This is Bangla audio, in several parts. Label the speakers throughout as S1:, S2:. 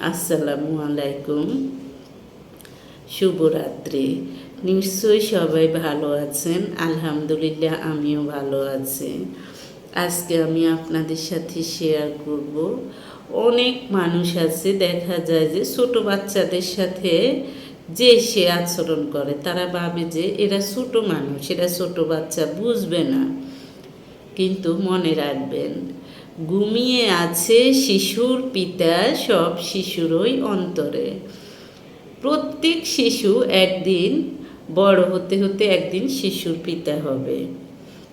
S1: আসসালামু আলাইকুম। শুভরাত্রি। নিশ্চয়ই সবাই ভালো আছেন। আলহামদুলিল্লাহ, আমিও ভালো আছি। আজকে আমি আপনাদের সাথে শেয়ার করব। অনেক মানুষ আছে, দেখা যায় যে ছোট বাচ্চাদের সাথে যে সে আচরণ করে, তারা ভাবে যে এরা ছোট মানুষ, এরা ছোট বাচ্চা, বুঝবে না। কিন্তু মনে রাখবেন ঘুমিয়ে আছে শিশুর পিতা সব শিশুরই অন্তরে। প্রত্যেক শিশু একদিন, বড় হতে হতে একদিন শিশুর পিতা হবে।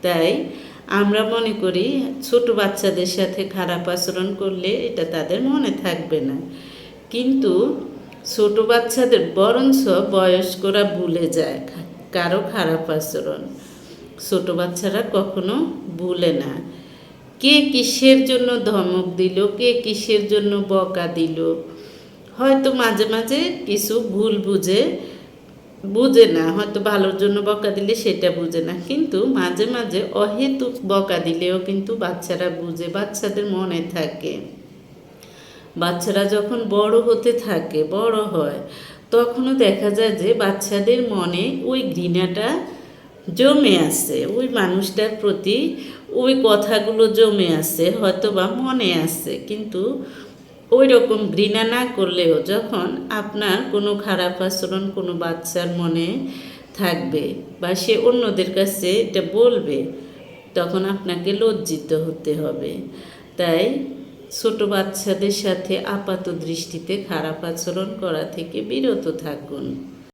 S1: তাই আমরা মনে করি ছোট বাচ্চাদের সাথে খারাপ আচরণ করলে এটা তাদের মনে থাকবে না। কিন্তু ছোট বাচ্চাদের বরঞ্চ বয়স্করা ভুলে যায় কারও খারাপ আচরণ। ছোট বাচ্চারা কখনো ভুলে না। কে কিসের জন্য ধমক দিল? কে কিসের জন্য বকা দিল? হয়তো মাঝে মাঝে কিছু ভুল বুঝে বুঝে না। হয়তো ভালোর জন্য বকা দিলে সেটা বুঝে না। কিন্তু মাঝে মাঝে অহেতুক বকা দিলেও কিন্তু বাচ্চারা বুঝে, বাচ্চাদের মনে থাকে। বাচ্চারা যখন বড় হতে থাকে, বড় হয়, তখনও দেখা যায় যে বাচ্চাদের মনে ওই ঘৃণাটা জমে আছে। ওই মানুষটার প্রতি ওই কথাগুলো জমে আছে হয়তো বা মনে আছে। কিন্তু ওই রকম ঘৃণা না করলেও যখন আপনার কোনো খারাপ আচরণ কোনো বাচ্চার মনে থাকবে বা সে অন্যদের কাছে এটা বলবে, তখন আপনাকে লজ্জিত হতে হবে। তাই ছোট বাচ্চাদের সাথে আপাত দৃষ্টিতে খারাপ আচরণ করা থেকে বিরত থাকুন।